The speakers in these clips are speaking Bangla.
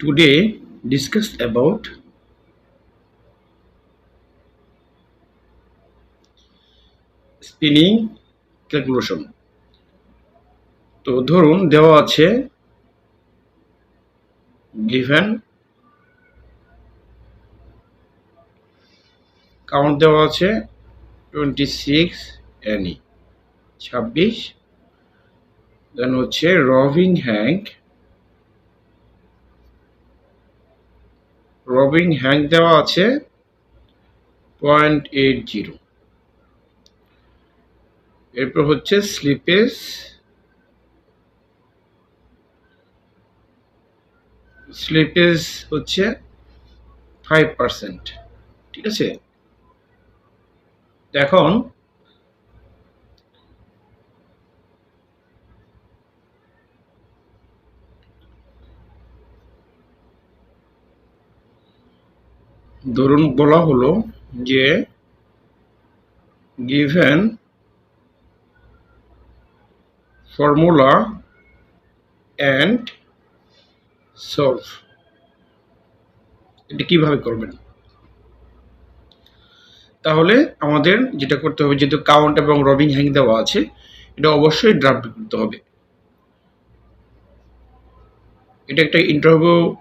today discuss about spinning calculation. তো ধরুন দেওয়া আছে given কাউন্ট দেওয়া আছে টোয়েন্টি সিক্স এনি ছাব্বিশ দেন হচ্ছে রবিং হ্যাঙ্ক রবিং হ্যাং দেওয়া আছে পয়েন্ট এইট জিরো এরপর হচ্ছে স্লিপেজ স্লিপেজ হচ্ছে ফাইভ পার্সেন্ট ঠিক আছে? এখন ধরুন বলা হলো যে গিভেন ফর্মুলা অ্যান্ড সলভ এটা কীভাবে করবেন? তাহলে আমাদের যেটা করতে হবে, যেহেতু কাউন্ট এবং রবিং হ্যাং দেওয়া আছে, এটা অবশ্যই ড্রাফট করতে হবে। এটা একটা ইন্টারভিউ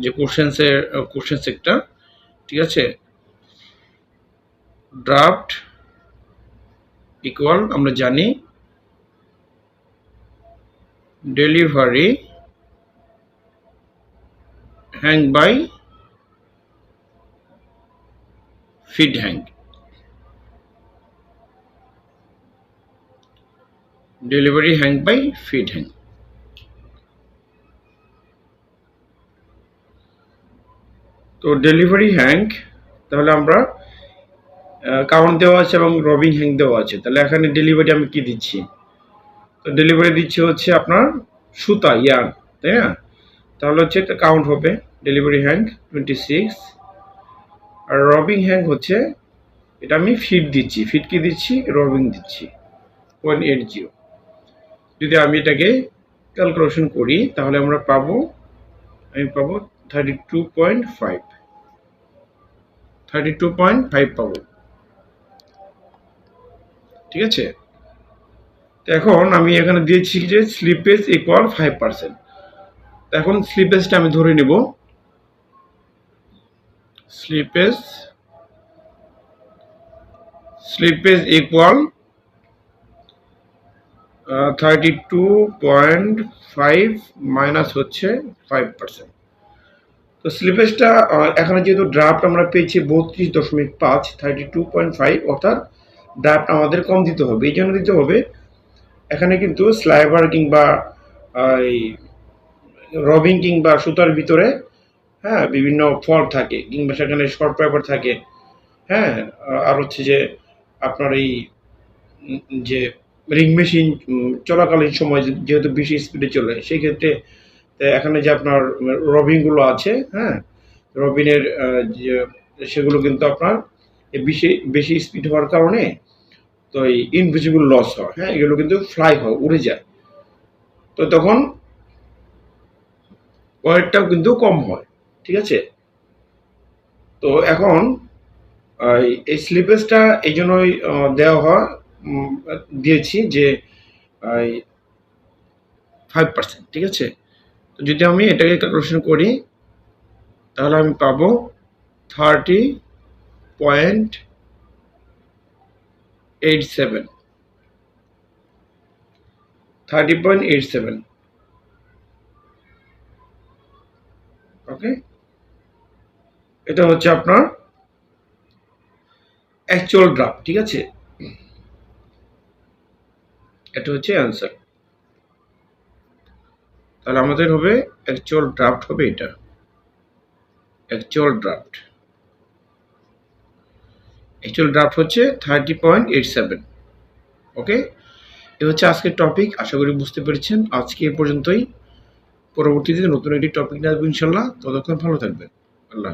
যে কোশ্চেন্সের কোশ্চেন্স একটা, ঠিক আছে? ড্রাফট ইকুয়াল আমরা জানি delivery hank by feed hank delivery hank by feed hank তো ডেলিভারি হ্যাঙ্ক তাহলে আমরা কাউন্ট দেওয়া আছে এবং রবিং হ্যাঙ্ক দেওয়া আছে। তাহলে এখানে ডেলিভারি আমি কি দিচ্ছি? তো ডেলিভারি দিচ্ছি হচ্ছে আপনার সুতা ইয়ার তাই না? তাহলে হচ্ছে একটা কাউন্ট হবে ডেলিভারি হ্যাঙ্ক টোয়েন্টি সিক্স আর রবিং হ্যাঙ্ক হচ্ছে, এটা আমি ফিট দিচ্ছি। ফিট কি দিচ্ছি? রবিং দিচ্ছি। পয়েন্ট এইট জিরো যদি আমি এটাকে ক্যালকুলেশন করি, তাহলে আমরা পাবো, আমি পাবো thirty two point five thirty two point five পাবো। ঠিক আছে? এখন আমি এখানে দিয়েছি যে স্লিপেজ ইকুয়াল ফাইভ পার্সেন্ট এখন স্লিপেজটা আমি ধরে নেব। Slippage slippage equal thirty two point five minus হচ্ছে ফাইভ পার্সেন্ট তো স্লিপেজটা এখানে যেহেতু ড্রাফট আমরা পেয়েছি বত্রিশ দশমিক পাঁচ থার্টি টু পয়েন্ট ফাইভ অর্থাৎ ড্রাফট আমাদের কম দিতে হবে। এই জন্য দিতে হবে, এখানে কিন্তু স্লাইভার কিংবা এই রবিং কিংবা সুতার ভিতরে হ্যাঁ বিভিন্ন ফল থাকে, কিংবা সেখানে শর্ট পেপার থাকে হ্যাঁ আর হচ্ছে যে আপনার এই যে রিং মেশিন চলাকালীন সময় যেহেতু বেশি স্পিডে চলে, সেই ক্ষেত্রে এখানে যে আপনার রবিনগুলো আছে হ্যাঁ? রবিনের যে, সেগুলো কিন্তু আপনার বেশি বেশি স্পিড হওয়ার কারণে তো এই ইনভিজিবল লস হয় হ্যাঁ? এগুলো কিন্তু ফ্লাই হয়, উড়ে যায়। তো তখন ওয়েটটাও কিন্তু কম হয়, ঠিক আছে? তো এখন এই স্লিপেজটা এই জন্যই দেওয়া হয় দিয়েছি যে ফাইভ পার্সেন্ট ঠিক আছে? যদি আমি এটাকে ক্যালকুলেশন করি, তাহলে আমি পাবো thirty point eight seven thirty point eight seven okay এটা হচ্ছে আপনার অ্যাকচুয়াল ড্রাফট ঠিক আছে? এটা হচ্ছে অ্যান্সার তাহলে আমাদের হবে অ্যাকচুয়াল ড্রাফট হবে এটা। অ্যাকচুয়াল ড্রাফট অ্যাকচুয়াল ড্রাফট হচ্ছে thirty point eight seven okay এ হচ্ছে আজকের টপিক আশা করি বুঝতে পেরেছেন। আজকে এ পর্যন্তই। পরবর্তীতে নতুন একটি টপিক নিয়ে আসব ইনশাল্লাহ। ততক্ষণ ভালো থাকবেন। আল্লাহ